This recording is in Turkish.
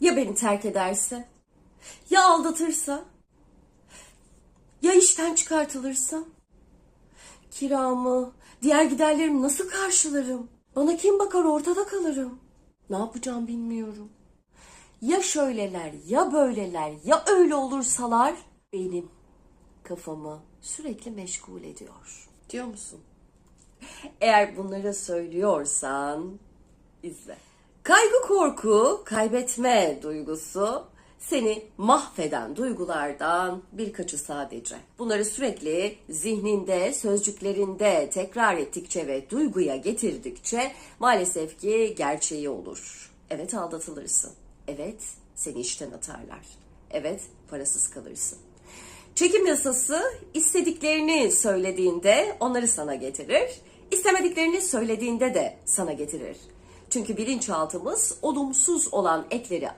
Ya beni terk ederse? Ya aldatırsa? Ya işten çıkartılırsam? Kiramı, diğer giderlerimi nasıl karşılarım? Bana kim bakar ortada kalırım. Ne yapacağım bilmiyorum. Ya şöyleler, ya böyleler, ya öyle olursalar benim kafamı sürekli meşgul ediyor. Diyor musun? Eğer bunları söylüyorsan izle. Korku, kaybetme duygusu seni mahveden duygulardan birkaçı sadece. Bunları sürekli zihninde, sözcüklerinde tekrar ettikçe ve duyguya getirdikçe maalesef ki gerçeği olur. Evet aldatılırsın. Evet seni işten atarlar. Evet parasız kalırsın. Çekim yasası istediklerini söylediğinde onları sana getirir. istemediklerini söylediğinde de sana getirir. Çünkü bilinçaltımız olumsuz olan ekleri